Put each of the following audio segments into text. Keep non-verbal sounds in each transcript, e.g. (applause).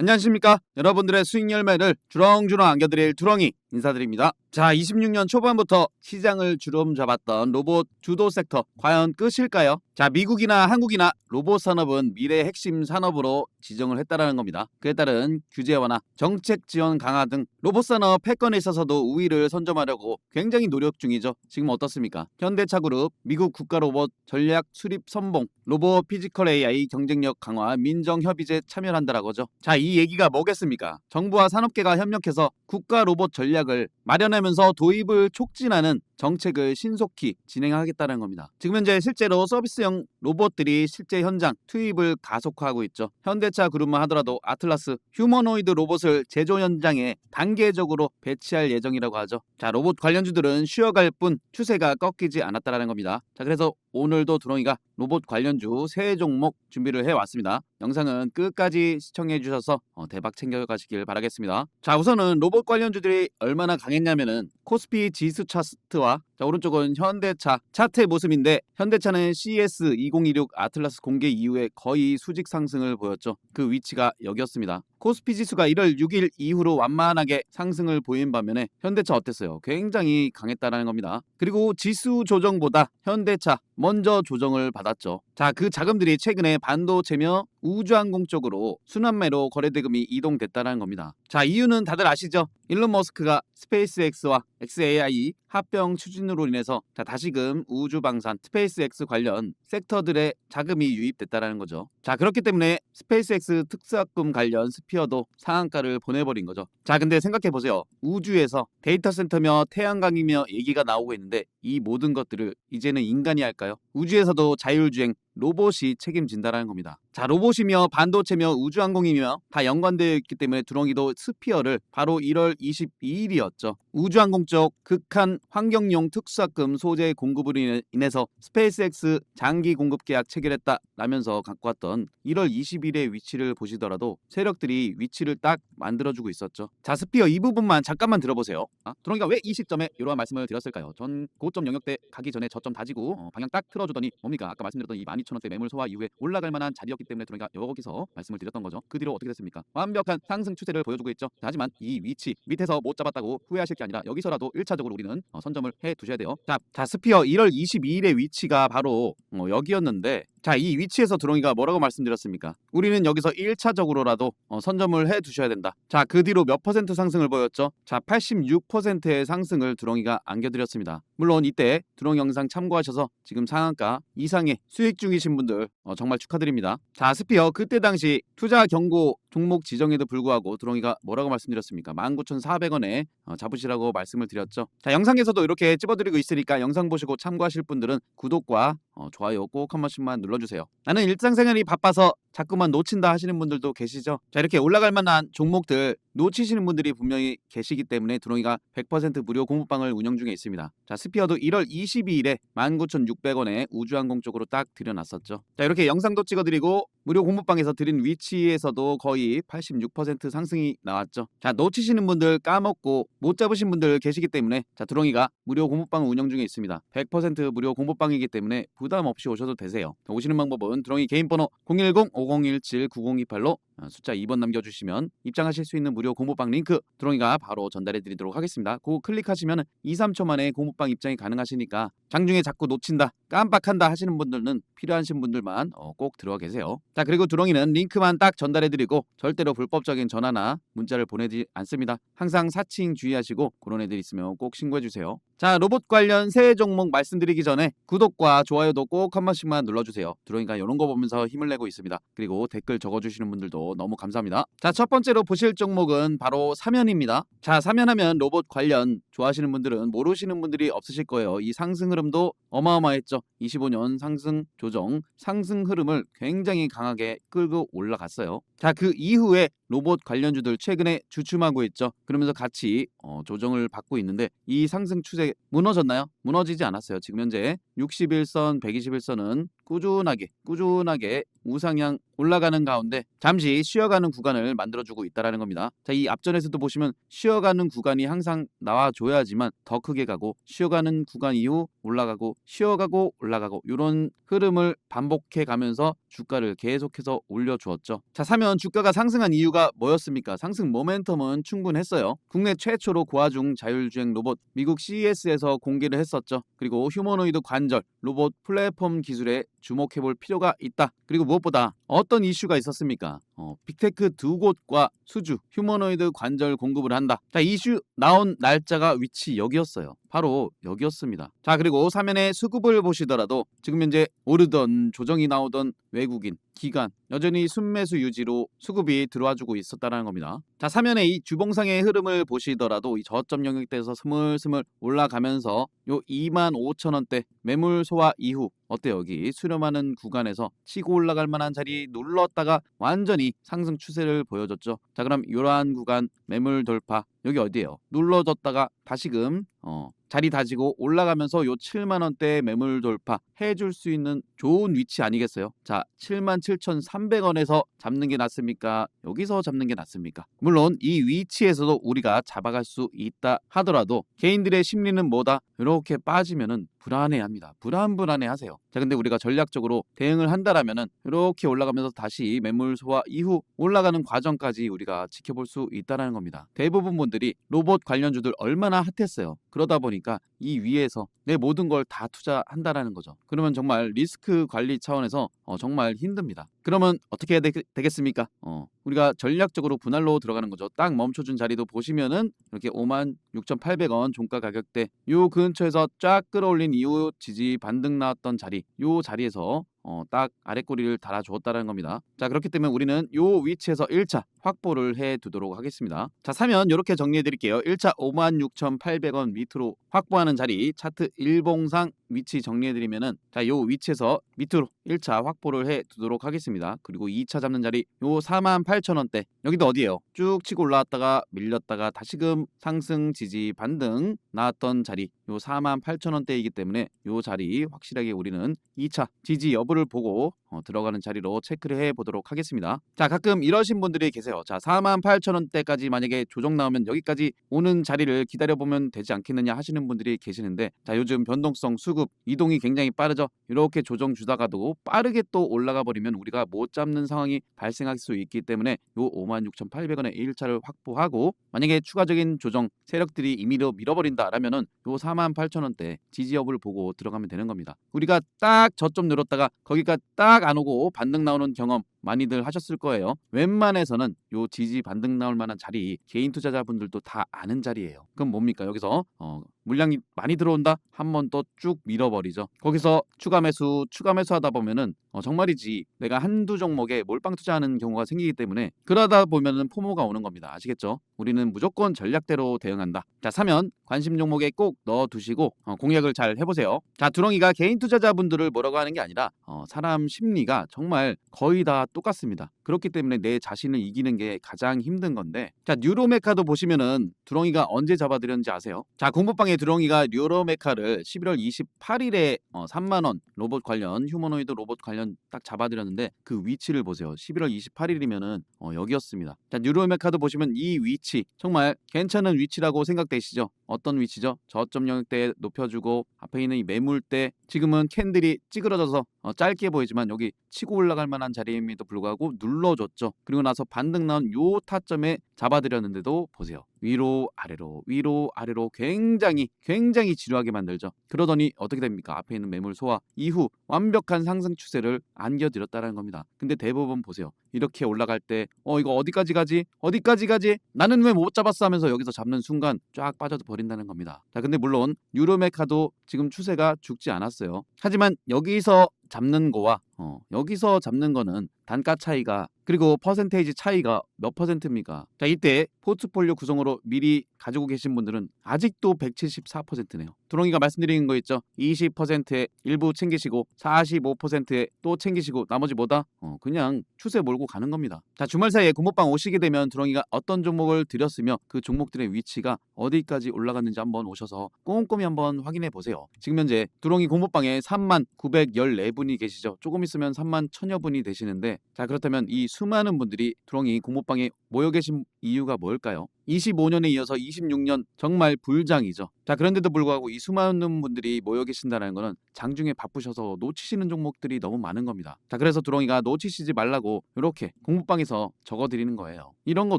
안녕하십니까 여러분들의 수익 열매를 주렁주렁 안겨드릴 두렁이 인사드립니다. 자 26년 초반부터 시장을 주름 잡았던 로봇 주도 섹터 과연 끝일까요? 자 미국이나 한국이나 로봇 산업은 미래의 핵심 산업으로 지정을 했다라는 겁니다. 그에 따른 규제 완화 정책 지원 강화 등 로봇 산업 패권에 있어서도 우위를 선점하려고 굉장히 노력 중이죠. 지금 어떻습니까? 현대차 그룹 미국 국가 로봇 전략 수립 선봉 로봇 피지컬 AI 경쟁력 강화 민정 협의제 참여한다라고죠. 자 이 얘기가 뭐겠습니까 정부와 산업계가 협력해서 국가 로봇 전략을 마련하면서 도입을 촉진하는 정책을 신속히 진행하겠다는 겁니다. 지금 현재 실제로 서비스형 로봇들이 실제 현장 투입을 가속화하고 있죠. 현대차 그룹만 하더라도 아틀라스 휴머노이드 로봇을 제조 현장에 단계적으로 배치할 예정이라고 하죠. 자, 로봇 관련주들은 쉬어갈 뿐 추세가 꺾이지 않았다라는 겁니다. 자, 그래서 오늘도 두렁이가 로봇 관련주 세 종목 준비를 해왔습니다. 영상은 끝까지 시청해 주셔서 어, 대박 챙겨가시길 바라겠습니다. 자 우선은 로봇 관련주들이 얼마나 강했냐면은 코스피 지수 차트와 자 오른쪽은 현대차 차트의 모습인데 현대차는 CS 2026 아틀라스 공개 이후에 거의 수직 상승을 보였죠. 그 위치가 여기였습니다. 코스피 지수가 1월 6일 이후로 완만하게 상승을 보인 반면에 현대차 어땠어요? 굉장히 강했다라는 겁니다. 그리고 지수 조정보다 현대차 먼저 조정을 받았죠. 자, 그 자금들이 최근에 반도체며 우주항공 쪽으로 순환매로 거래 대금이 이동됐다는 겁니다. 자, 이유는 다들 아시죠? 일론 머스크가 스페이스X와 XAI 합병 추진으로 인해서 자, 다시금 우주 방산 스페이스X 관련 섹터들의 자금이 유입됐다는 거죠. 자, 그렇기 때문에 스페이스X 특수학금 관련 스피어도 상한가를 보내버린 거죠. 자, 근데 생각해 보세요. 우주에서 데이터 센터며 태양광이며 얘기가 나오고 있는데 이 모든 것들을 이제는 인간이 할까요? 우주에서도 자율주행 로봇이 책임진다라는 겁니다. 자, 로봇이며 반도체며 우주항공이며 다 연관되어 있기 때문에 두렁이도 스피어를 바로 1월 22일이었죠. 우주항공 쪽 극한 환경용 특수학금 소재 공급으로 인해- 인해서 스페이스X 장기 공급 계약 체결했다 라면서 갖고 왔던 1월 20일의 위치를 보시더라도 세력들이 위치를 딱 만들어주고 있었죠. 자, 스피어 이 부분만 잠깐만 들어보세요. 아, 두렁이가 왜 이 시점에 이러한 말씀을 드렸을까요? 전 고점 영역대 가기 전에 저점 다지고 어, 방향 딱 틀어주더니 뭡니까? 아까 말씀드렸던 이 12,000원대 매물 소화 이후에 올라갈 만한 자리였기 때문에 두렁이가 여기서 말씀을 드렸던 거죠. 그 뒤로 어떻게 됐습니까? 완벽한 상승 추세를 보여주고 있죠. 자, 하지만 이 위치 밑에서 못 잡았다고 후회하실 게 아니라 여기서라도 1차적으로 우리는 어, 선점을 해 두셔야 돼요. 자, 자 스피어 1월 22일의 위치가 바로 어, 여기였는데 자, 이 위치 에서 두렁이가 뭐라고 말씀드렸습니까? 우리는 여기서 1차적으로라도 어, 선점을 해 두셔야 된다. 자, 그 뒤로 몇 퍼센트 상승을 보였죠? 자, 86%의 상승을 두렁이가 안겨드렸습니다. 물론 이때 두렁이 영상 참고하셔서 지금 상한가 이상의 수익 중이신 분들 어, 정말 축하드립니다. 자, 스피어 그때 당시 투자 경고 종목 지정에도 불구하고 두렁이가 뭐라고 말씀드렸습니까? 19,400원에 어, 잡으시라고 말씀을 드렸죠. 자, 영상에서도 이렇게 찝어드리고 있으니까 영상 보시고 참고하실 분들은 구독과 어, 좋아요 꼭 한 번씩만 눌러주세요. 나는 일상생활이 바빠서 자꾸만 놓친다 하시는 분들도 계시죠. 자 이렇게 올라갈 만한 종목들 놓치시는 분들이 분명히 계시기 때문에 두렁이가 100% 무료 공부방을 운영 중에 있습니다. 자 스피어도 1월 22일에 19,600원에 우주항공 쪽으로 딱 들여놨었죠. 자 이렇게 영상도 찍어드리고 무료 공부방에서 드린 위치에서도 거의 86% 상승이 나왔죠. 자 놓치시는 분들 까먹고 못 잡으신 분들 계시기 때문에 자 두렁이가 무료 공부방을 운영 중에 있습니다. 100% 무료 공부방이기 때문에 부담 없이 오셔도 되세요. 오시는 방법은 두렁이 개인 번호 010-5017-9028로 어, 숫자 2번 남겨주시면 입장하실 수 있는 무료 공부방 링크 두렁이가 바로 전달해 드리도록 하겠습니다. 그거 클릭하시면 2, 3초 만에 공부방 입장이 가능하시니까 장중에 자꾸 놓친다 깜빡한다 하시는 분들은 필요하신 분들만 어, 꼭 들어와 계세요. 자 그리고 두렁이는 링크만 딱 전달해 드리고 절대로 불법적인 전화나 문자를 보내지 않습니다. 항상 사칭 주의하시고 그런 애들 있으면 꼭 신고해 주세요. 자 로봇 관련 새 종목 말씀드리기 전에 구독과 좋아요도 꼭 한 번씩만 눌러주세요. 두렁이가 이런 거 보면서 힘을 내고 있습니다. 그리고 댓글 적어주시는 분들도 너무 감사합니다. 자 첫 번째로 보실 종목은 바로 사면입니다. 자 사면하면 로봇 관련 좋아하시는 분들은 모르시는 분들이 없으실 거예요. 이 상승 흐름도 어마어마했죠. 25년 상승 조정 상승 흐름을 굉장히 강하게 끌고 올라갔어요. 자 그 이후에 로봇 관련주들 최근에 주춤하고 있죠. 그러면서 같이 어, 조정을 받고 있는데 이 상승 추세 무너졌나요? 무너지지 않았어요. 지금 현재 61선, 121선은 꾸준하게 꾸준하게 우상향 올라가는 가운데 잠시 쉬어가는 구간을 만들어주고 있다라는 겁니다. 자, 이 앞전에서도 보시면 쉬어가는 구간이 항상 나와줘야지만 더 크게 가고 쉬어가는 구간 이후 올라가고 쉬어가고 올라가고 이런 흐름을 반복해 가면서 주가를 계속해서 올려주었죠. 자, 사면 주가가 상승한 이유가 뭐였습니까? 상승 모멘텀은 충분했어요. 국내 최초로 고화중 자율주행 로봇 미국 CES에서 공개를 했었죠. 그리고 휴머노이드 관절 로봇 플랫폼 기술에 주목해 볼 필요가 있다. 그리고 무엇보다 어떤 이슈가 있었습니까? 어, 빅테크 두 곳과 수주 휴머노이드 관절 공급을 한다. 자, 이슈 나온 날짜가 위치 여기였어요. 바로 여기였습니다. 자, 그리고 사면의 수급을 보시더라도 지금 현재 오르던 조정이 나오던 외국인 기간 여전히 순매수 유지로 수급이 들어와주고 있었다는 겁니다. 자 사면의 이 주봉상의 흐름을 보시더라도 이 저점 영역대에서 스물스물 올라가면서 요 2만 5천 원대 매물 소화 이후 어때요 여기 수렴하는 구간에서 치고 올라갈 만한 자리 눌렀다가 완전히 상승 추세를 보여줬죠. 자 그럼 이러한 구간 매물 돌파 여기 어디예요? 눌러줬다가 다시금 어, 자리 다지고 올라가면서 요 7만 원대 매물 돌파 해줄 수 있는 좋은 위치 아니겠어요? 자, 7만 7,300원에서 잡는 게 낫습니까? 여기서 잡는 게 낫습니까? 물론 이 위치에서도 우리가 잡아갈 수 있다 하더라도 개인들의 심리는 뭐다? 이렇게 빠지면은 불안해합니다. 불안 불안해하세요. 자, 근데 우리가 전략적으로 대응을 한다라면은 이렇게 올라가면서 다시 매물 소화 이후 올라가는 과정까지 우리가 지켜볼 수 있다라는 겁니다. 대부분 분들이 로봇 관련주들 얼마나 핫했어요. 그러다 보니까 이 위에서 내 모든 걸 다 투자한다라는 거죠. 그러면 정말 리스크 관리 차원에서 어, 정말 힘듭니다. 그러면 어떻게 해야 되, 겠습니까 어, 우리가 전략적으로 분할로 들어가는 거죠. 딱 멈춰준 자리도 보시면은 이렇게 5만 6,800원 종가 가격대 요 근처에서 쫙 끌어올린 이후 지지 반등 나왔던 자리 요 자리에서 어, 딱 아래 꼬리를 달아주었다는 겁니다. 자 그렇기 때문에 우리는 요 위치에서 1차 확보를 해 두도록 하겠습니다. 자 사면 이렇게 정리해 드릴게요. 1차 56,800원 밑으로 확보하는 자리 차트 일봉상 위치 정리해 드리면은 자요 위치에서 밑으로 1차 확보를 해 두도록 하겠습니다. 그리고 2차 잡는 자리 요 48,000원대 여기도 어디예요? 쭉 치고 올라왔다가 밀렸다가 다시금 상승 지지 반등 나왔던 자리 요 48,000원대이기 때문에 요 자리 확실하게 우리는 2차 지지 여부를 보고 어, 들어가는 자리로 체크를 해 보도록 하겠습니다. 자, 가끔 이러신 분들이 계세요. 자, 48,000원대까지 만약에 조정 나오면 여기까지 오는 자리를 기다려 보면 되지 않겠느냐 하시는 분들이 계시는데 자, 요즘 변동성 수급 이동이 굉장히 빠르죠. 이렇게 조정 주다가도 빠르게 또 올라가 버리면 우리가 못 잡는 상황이 발생할 수 있기 때문에 요 56,800원의 1차를 확보하고 만약에 추가적인 조정 세력들이 임의로 밀어버린다라면은 요 48,000원대 지지 여부를 보고 들어가면 되는 겁니다. 우리가 딱 저점 늘었다가 거기가 딱 안 오고 반등 나오는 경험 많이들 하셨을 거예요. 웬만해서는 요 지지 반등 나올 만한 자리 개인 투자자분들도 다 아는 자리예요. 그럼 뭡니까? 여기서 어, 물량이 많이 들어온다? 한번또쭉 밀어버리죠. 거기서 추가 매수, 추가 매수하다 보면은 어, 정말이지 내가 한두 종목에 몰빵 투자하는 경우가 생기기 때문에 그러다 보면은 포모가 오는 겁니다. 아시겠죠? 우리는 무조건 전략대로 대응한다. 자, 사면 관심 종목에 꼭 넣어 두시고 어, 공략을 잘 해보세요. 자, 두렁이가 개인 투자자분들을 뭐라고 하는 게 아니라 어, 사람 심리가 정말 거의 다 똑같습니다. 그렇기 때문에 내 자신을 이기는 게 가장 힘든 건데 자 뉴로메카도 보시면은 두렁이가 언제 잡아드렸는지 아세요? 자 공부방에 두렁이가 뉴로메카를 11월 28일에 어, 3만 원 로봇 관련 휴머노이드 로봇 관련 딱 잡아드렸는데 그 위치를 보세요. 11월 28일이면은 어, 여기였습니다. 자 뉴로메카도 보시면 이 위치 정말 괜찮은 위치라고 생각되시죠? 어떤 위치죠? 저점 영역대 높여주고 앞에 있는 이 매물대 지금은 캔들이 찌그러져서 어, 짧게 보이지만 여기 치고 올라갈 만한 자리임에도 불구하고 눌러줬죠. 그리고 나서 반등 나온 요 타점에 잡아드렸는데도 보세요. 위로 아래로 위로 아래로 굉장히 굉장히 지루하게 만들죠. 그러더니 어떻게 됩니까? 앞에 있는 매물 소화 이후 완벽한 상승 추세를 안겨드렸다는 겁니다. 근데 대부분 보세요. 이렇게 올라갈 때 어 이거 어디까지 가지? 어디까지 가지? 나는 왜 못 잡았어 하면서 여기서 잡는 순간 쫙 빠져도 버린다는 겁니다. 자 근데 물론 유로메카도 지금 추세가 죽지 않았어요. 하지만 여기서 잡는 거와 어, 여기서 잡는 거는 단가 차이가 그리고 퍼센테이지 차이가 몇 퍼센트입니까? 자, 이때 포트폴리오 구성으로 미리 가지고 계신 분들은 아직도 174%네요. 두렁이가 말씀드리는 거 있죠? 20%의 일부 챙기시고 45%에 또 챙기시고 나머지 뭐다? 어, 그냥 추세 몰고 가는 겁니다. 자, 주말 사이에 고모방 오시게 되면 두렁이가 어떤 종목을 들였으며 그 종목들의 위치가 어디까지 올라갔는지 한번 오셔서 꼼꼼히 한번 확인해 보세요. 지금 현재 두렁이 고모방에 3만 914분이 계시죠. 조금 있으면 3만 1000여 분이 되시는데 자, 그렇다면 이 수 많은 분들이 두렁이 고모방에 모여 계신 이유가 뭘까요? 25년에 이어서 26년 정말 불장이죠. 자, 그런데도 불구하고 이 수많은 분들이 모여 계신다는 거는 장중에 바쁘셔서 놓치시는 종목들이 너무 많은 겁니다. 자, 그래서 두렁이가 놓치시지 말라고 이렇게 공부방에서 적어 드리는 거예요. 이런 거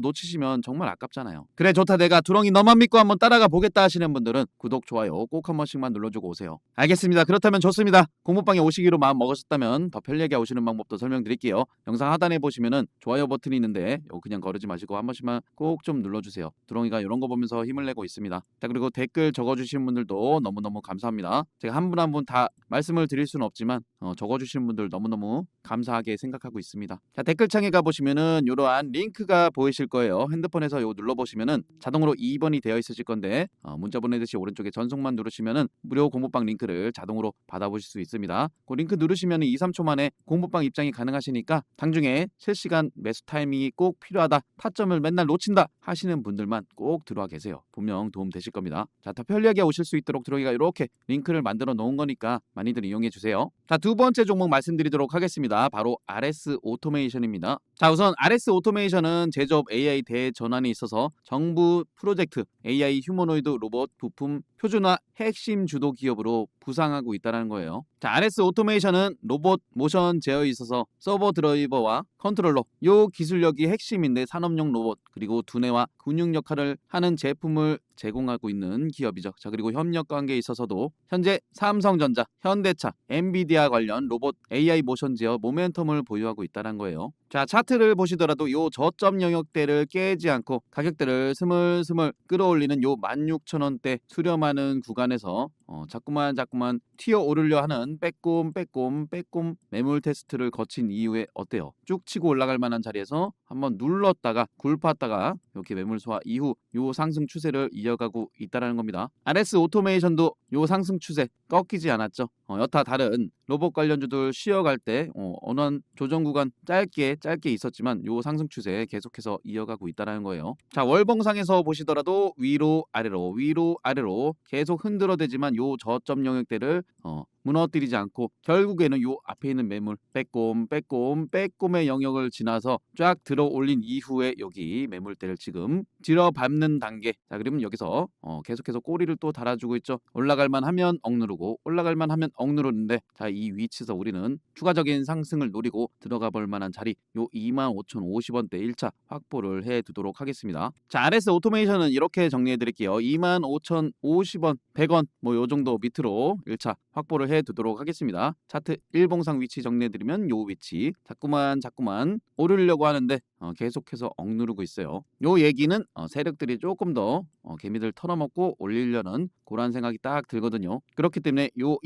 놓치시면 정말 아깝잖아요. 그래 좋다 내가 두렁이 너만 믿고 한번 따라가 보겠다 하시는 분들은 구독, 좋아요 꼭 한 번씩만 눌러주고 오세요. 알겠습니다. 그렇다면 좋습니다. 공부방에 오시기로 마음 먹으셨다면 더 편리하게 오시는 방법도 설명드릴게요. 영상 하단에 보시면은 좋아요 버튼이 있는데 이거 그냥 거르지 마시고 한 번씩만 꼭 좀 눌러주세요. 두렁이가 이런 거 보면서 힘을 내고 있습니다. 자 그리고 댓글 적어주시는 분들도 너무너무 감사합니다. 제가 한 분 한 분 다 말씀을 드릴 수는 없지만 어, 적어주시는 분들 너무너무 감사하게 생각하고 있습니다. 자 댓글창에 가보시면은 이러한 링크가 보이실 거예요. 핸드폰에서 이거 눌러보시면은 자동으로 2번이 되어 있으실 건데 어, 문자 보내듯이 오른쪽에 전송만 누르시면은 무료 공부방 링크를 자동으로 받아보실 수 있습니다. 그 링크 누르시면 2, 3초 만에 공부방 입장이 가능하시니까 당중에 실시간 매수 타이밍이 꼭 필요하다. 타점을 맨날 놓친다 하시는 분들만 꼭 들어와 계세요. 분명 도움 되실 겁니다. 자, 더 편리하게 오실 수 있도록 들어오기가 이렇게 링크를 만들어 놓은 거니까 많이들 이용해 주세요. 자, 두 번째 종목 말씀드리도록 하겠습니다. 바로 RS 오토메이션입니다. 자, 우선 RS 오토메이션은 제조업 AI 대전환이 있어서 정부 프로젝트 AI 휴머노이드 로봇 부품 표준화 핵심 주도 기업으로 부상하고 있다는 거예요. 자, RS 오토메이션은 로봇 모션 제어에 있어서 서버 드라이버와 컨트롤러 요 기술력이 핵심인데 산업용 로봇 그리고 두뇌와 근육 역할을 하는 제품을 제공하고 있는 기업이죠. 자 그리고 협력 관계에 있어서도 현재 삼성전자, 현대차, 엔비디아 관련 로봇 AI 모션 제어 모멘텀을 보유하고 있다는 거예요. 자 차트를 보시더라도 요 저점 영역대를 깨지 않고 가격대를 스물스물 끌어올리는 요 16,000원대 수렴하는 구간에서 어, 자꾸만 자꾸만 튀어 오르려 하는 빼꼼 빼꼼 빼꼼 매물 테스트를 거친 이후에 어때요? 쭉 치고 올라갈 만한 자리에서 한번 눌렀다가 굴팠다가 이렇게 매물 소화 이후 요 상승 추세를 이어가고 있다라는 겁니다. RS 오토메이션도 요 상승 추세 꺾이지 않았죠. 어, 여타 다른 로봇 관련주들 쉬어갈 때 어, 언원 조정 구간 짧게 짧게 있었지만 요 상승 추세 계속해서 이어가고 있다라는 거예요. 자 월봉상에서 보시더라도 위로 아래로 위로 아래로 계속 흔들어대지만 요 저점 영역대를 어, 무너뜨리지 않고 결국에는 요 앞에 있는 매물 빼꼼 빼꼼 빼꼼의 영역을 지나서 쫙 들어 올린 이후에 여기 매물대를 지금 들어 밟는 단계. 자 그러면 여기서 어, 계속해서 꼬리를 또 달아주고 있죠. 올라갈만 하면 억누르고 올라갈만 하면 억누르는데 자 이 위치에서 우리는 추가적인 상승을 노리고 들어가 볼 만한 자리 요 25,050원대 1차 확보를 해 두도록 하겠습니다. 자 RS 오토메이션은 이렇게 정리해 드릴게요. 25,050원 100원 뭐 요 정도 밑으로 1차 확보를 해 두도록 하겠습니다. 차트 일봉상 위치 정리해 드리면 요 위치 자꾸만 자꾸만 오르려고 하는데 어, 계속해서 억누르고 있어요. 요 얘기는 어, 세력들이 조금 더 어, 개미들 털어먹고 올리려는 그런 생각이 딱 들거든요. 그렇기 때문에 요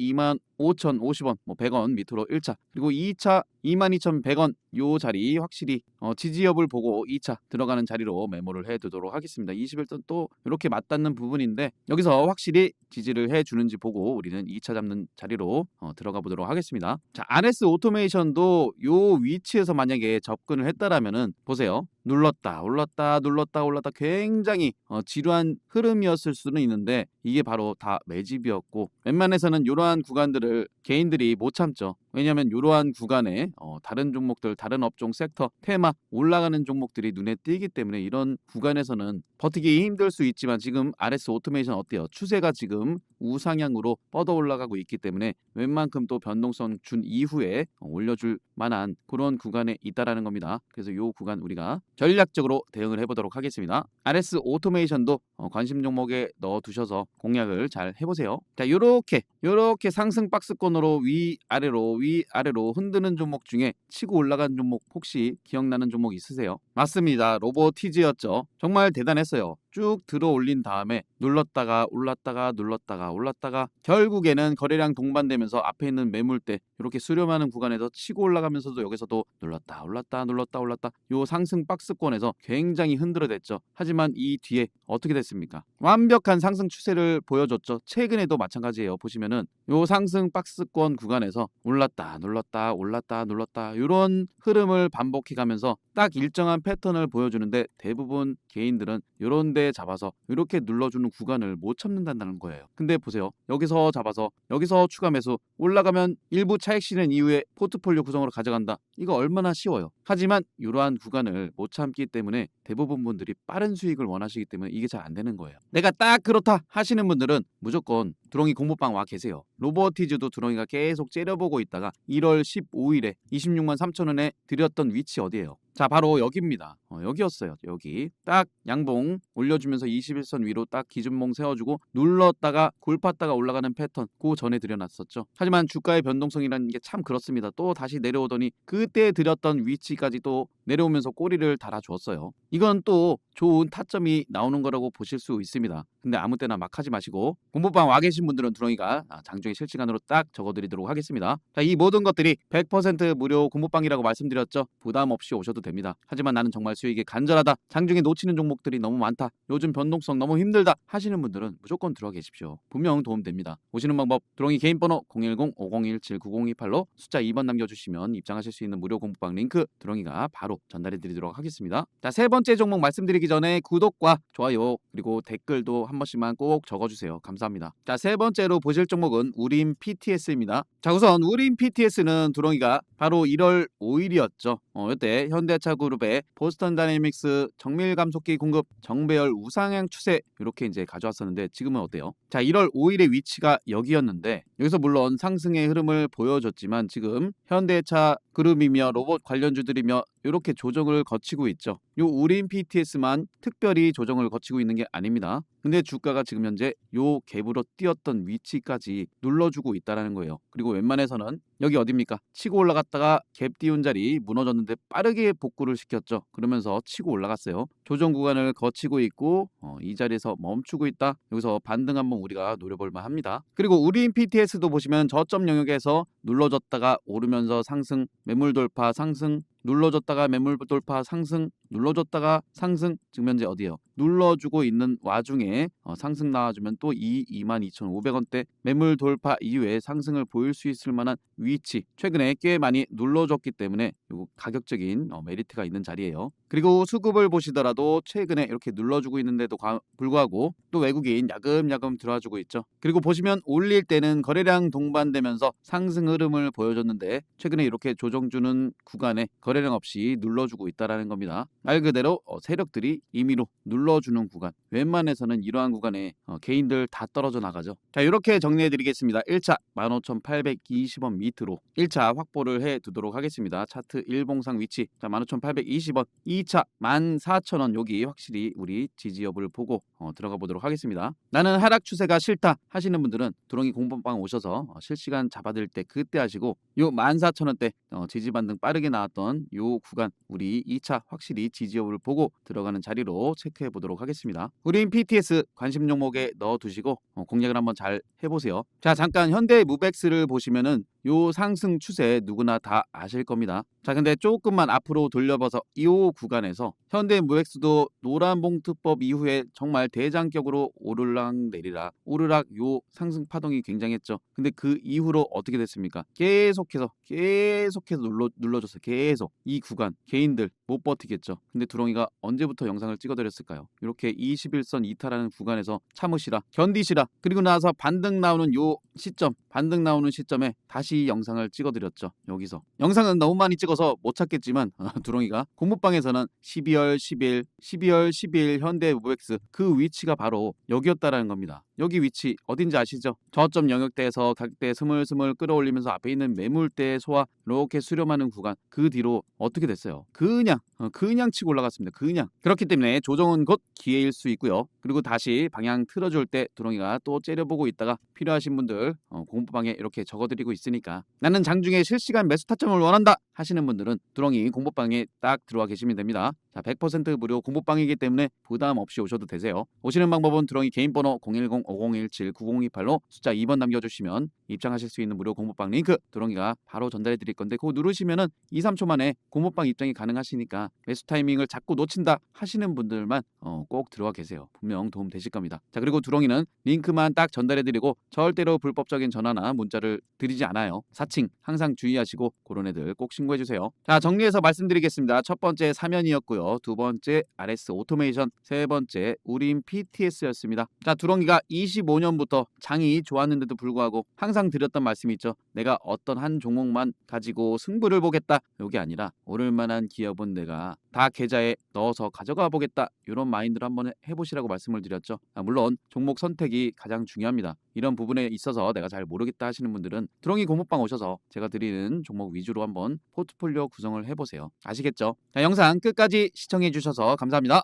25,050원 뭐 100원 밑으로 1차 그리고 2차 22,100원 요 자리 확실히 어, 지지협을 보고 2차 들어가는 자리로 메모를 해두도록 하겠습니다. 21선 또 이렇게 맞닿는 부분인데 여기서 확실히 지지를 해주는지 보고 우리는 2차 잡는 자리로 어, 들어가 보도록 하겠습니다. 자, RS 오토메이션도 요 위치에서 만약에 접근을 했다라면은 보세요. 눌렀다 올랐다 눌렀다 올랐다 굉장히 어, 지루한 흐름이었을 수는 있는데 이게 바로 다 매집이었고 웬만해서는 이러한 구간들을 개인들이 못 참죠. 왜냐하면 이러한 구간에 어, 다른 종목들, 다른 업종, 섹터, 테마 올라가는 종목들이 눈에 띄기 때문에 이런 구간에서는 버티기 힘들 수 있지만 지금 RS 오토메이션 어때요? 추세가 지금 우상향으로 뻗어 올라가고 있기 때문에 웬만큼 또 변동성 준 이후에 어, 올려줄 만한 그런 구간에 있다라는 겁니다. 그래서 이 구간 우리가 전략적으로 대응을 해보도록 하겠습니다. RS 오토메이션도 어, 관심 종목에 넣어 두셔서 공략을 잘 해보세요. 자, 요렇게 요렇게 상승 박스권으로 위 아래로 위 아래로 흔드는 종목 중에 치고 올라간 종목 혹시 기억나는 종목 있으세요? 맞습니다. 로보티즈였죠. 정말 대단했어요. 쭉 들어 올린 다음에 눌렀다가 올랐다가 눌렀다가 올랐다가 결국에는 거래량 동반되면서 앞에 있는 매물대 이렇게 수렴하는 구간에서 치고 올라가면서도 여기서도 눌렀다 올랐다 눌렀다 올랐다 요 상승 박스권에서 굉장히 흔들어댔죠. 하지만 이 뒤에 어떻게 됐습니까? 완벽한 상승 추세를 보여줬죠. 최근에도 마찬가지예요. 보시면은 요 상승 박스권 구간에서 올랐다 눌렀다 올랐다 눌렀다 이런 흐름을 반복해 가면서 딱 일정한 패턴을 보여주는데 대부분 개인들은 요런 데 잡아서 이렇게 눌러주는 구간을 못 참는다는 거예요. 근데 보세요. 여기서 잡아서 여기서 추가 매수 올라가면 일부 차익 실현 이후에 포트폴리오 구성으로 가져간다. 이거 얼마나 쉬워요. 하지만 이러한 구간을 못 참기 때문에 대부분 분들이 빠른 수익을 원하시기 때문에 이게 잘 안 되는 거예요. 내가 딱 그렇다 하시는 분들은 무조건 두렁이 공모방 와 계세요. 로버티즈도 두렁이가 계속 째려보고 있다가 1월 15일에 26만 3천 원에 드렸던 위치 어디예요? 자 바로 여기입니다. 어, 여기였어요. 여기 딱 양봉 올려주면서 21선 위로 딱 기준봉 세워주고 눌렀다가 골팠다가 올라가는 패턴 그 전에 드려놨었죠. 하지만 주가의 변동성이라는 게 참 그렇습니다. 또 다시 내려오더니 그때 드렸던 위치까지 또 내려오면서 꼬리를 달아주었어요. 이건 또 좋은 타점이 나오는 거라고 보실 수 있습니다. 근데 아무 때나 막 하지 마시고 공부방 와 계신 분들은 두렁이가 아, 장중에 실시간으로 딱 적어드리도록 하겠습니다. 자, 이 모든 것들이 100% 무료 공부방이라고 말씀드렸죠. 부담 없이 오셔도 됩니다. 하지만 나는 정말 수익이 간절하다. 장중에 놓치는 종목들이 너무 많다. 요즘 변동성 너무 힘들다 하시는 분들은 무조건 들어가 계십시오. 분명 도움됩니다. 오시는 방법 두렁이 개인 번호 010-5017-9028로 숫자 2번 남겨주시면 입장하실 수 있는 무료 공부방 링크 두렁이가 바로 전달해 드리도록 하겠습니다. 자, 세 번째 종목 말씀드리기 전에 구독과 좋아요 그리고 댓글도 한 번씩만 꼭 적어주세요. 감사합니다. 자, 세 번째로 보실 종목은 우림 PTS입니다. 자, 우선 우림 PTS는 두렁이가 바로 1월 5일이었죠. 어, 이때 현대차 그룹의 보스턴 다이내믹스 정밀 감속기 공급 정배열 우상향 추세 이렇게 이제 가져왔었는데 지금은 어때요? 자, 1월 5일의 위치가 여기였는데 여기서 물론 상승의 흐름을 보여줬지만 지금 현대차 그룹이며 로봇 관련주들이며 이렇게 조정을 거치고 있죠. 요 우린 PTS만 특별히 조정을 거치고 있는 게 아닙니다. 근데 주가가 지금 현재 요 갭으로 뛰었던 위치까지 눌러주고 있다라는 거예요. 그리고 웬만해서는 여기 어딥니까? 치고 올라갔다가 갭 띄운 자리 무너졌는데 빠르게 복구를 시켰죠. 그러면서 치고 올라갔어요. 조정 구간을 거치고 있고 어, 이 자리에서 멈추고 있다. 여기서 반등 한번 우리가 노려볼 만 합니다. 그리고 우린 PTS도 보시면 저점 영역에서 눌러졌다가 오르면서 상승, 매물 돌파 상승, 눌러줬다가 매물 돌파 상승, 눌러줬다가 상승, 현재 어디요? 눌러주고 있는 와중에 어, 상승 나와주면 또이 22,500원대 매물 돌파 이후에 상승을 보일 수 있을 만한 위치 최근에 꽤 많이 눌러줬기 때문에 요 가격적인 어, 메리트가 있는 자리예요. 그리고 수급을 보시더라도 최근에 이렇게 눌러주고 있는데도 과- 불구하고 또 외국인 야금야금 들어와주고 있죠. 그리고 보시면 올릴 때는 거래량 동반되면서 상승 흐름을 보여줬는데 최근에 이렇게 조정주는 구간에 거래량 없이 눌러주고 있다라는 겁니다. 말 그대로 어, 세력들이 임의로 눌러 주는 구간. 웬만해서는 이러한 구간에 어, 개인들 다 떨어져 나가죠. 자 이렇게 정리해 드리겠습니다. 1차 15,820원 밑으로 1차 확보를 해 두도록 하겠습니다. 차트 일봉상 위치 자 15,820원 2차 14,000원 여기 확실히 우리 지지 여부를 보고 어, 들어가 보도록 하겠습니다. 나는 하락 추세가 싫다 하시는 분들은 두렁이 공범방 오셔서 어, 실시간 잡아들 때 그때 하시고 요 14,000원대 어, 지지 반등 빠르게 나왔던 요 구간 우리 2차 확실히 지지 여부를 보고 들어가는 자리로 체크해 보도록 하겠습니다. 우린 PTS 관심 종목에 넣어 두시고 어, 공략을 한번 잘 해보세요. 자 잠깐 현대 무백스를 보시면은 요 상승 추세 누구나 다 아실 겁니다. 자 근데 조금만 앞으로 돌려봐서 이 구간에서 현대 무엑스도 노란 봉투법 이후에 정말 대장격으로 오르락 내리락 오르락 요 상승 파동이 굉장했죠. 근데 그 이후로 어떻게 됐습니까? 계속해서 계속해서 눌러 눌러줬어요. 계속 이 구간 개인들 못 버티겠죠. 근데 두렁이가 언제부터 영상을 찍어드렸을까요? 이렇게 21선 이탈하는 구간에서 참으시라 견디시라 그리고 나서 반등 나오는 요 시점 반등 나오는 시점에 다시 영상을 찍어드렸죠. 여기서 영상은 너무 많이 찍어서 못 찾겠지만 (laughs) 두렁이가 공부방에서는 12월 10일 12월 10일 현대 무엑스 그 위치가 바로 여기였다라는 겁니다. 여기 위치 어딘지 아시죠? 저점 영역대에서 가격대 스물스물 끌어올리면서 앞에 있는 매물대 소화 이렇게 수렴하는 구간 그 뒤로 어떻게 됐어요? 그냥 어, 그냥 치고 올라갔습니다. 그냥 그렇기 때문에 조정은 곧 기회일 수 있고요. 그리고 다시 방향 틀어줄 때 두렁이가 또 째려보고 있다가 필요하신 분들 어, 공부방에 이렇게 적어드리고 있으니까 나는 장중에 실시간 매수 타점을 원한다 하시는 분들은 두렁이 공부방에 딱 들어와 계시면 됩니다. 자, 100% 무료 공부방이기 때문에 부담 없이 오셔도 되세요. 오시는 방법은 두렁이 개인 번호 010-5017-9028로 숫자 2번 남겨주시면 입장하실 수 있는 무료 공부방 링크 두렁이가 바로 전달해 드릴 건데 그거 누르시면은 2, 3초 만에 공부방 입장이 가능하시니까 매수 타이밍을 자꾸 놓친다 하시는 분들만 어, 꼭 들어와 계세요. 분명 도움 되실 겁니다. 자 그리고 두렁이는 링크만 딱 전달해 드리고 절대로 불법적인 전화나 문자를 드리지 않아요. 사칭 항상 주의하시고 그런 애들 꼭 신고해 주세요. 자 정리해서 말씀드리겠습니다. 첫 번째 사면이었고요. 두 번째 RS 오토메이션, 세 번째 우린 PTS였습니다. 자 두렁이가 25년부터 장이 좋았는데도 불구하고 항상 드렸던 말씀이 있죠. 내가 어떤 한 종목만 가지고 승부를 보겠다. 요게 아니라 오를 만한 기업은 내가 다 계좌에 넣어서 가져가 보겠다. 이런 마인드를 한번 해- 해보시라고 말씀을 드렸죠. 아, 물론 종목 선택이 가장 중요합니다. 이런 부분에 있어서 내가 잘 모르겠다 하시는 분들은 두렁이 공모방 오셔서 제가 드리는 종목 위주로 한번 포트폴리오 구성을 해보세요. 아시겠죠? 자, 영상 끝까지 시청해 주셔서 감사합니다.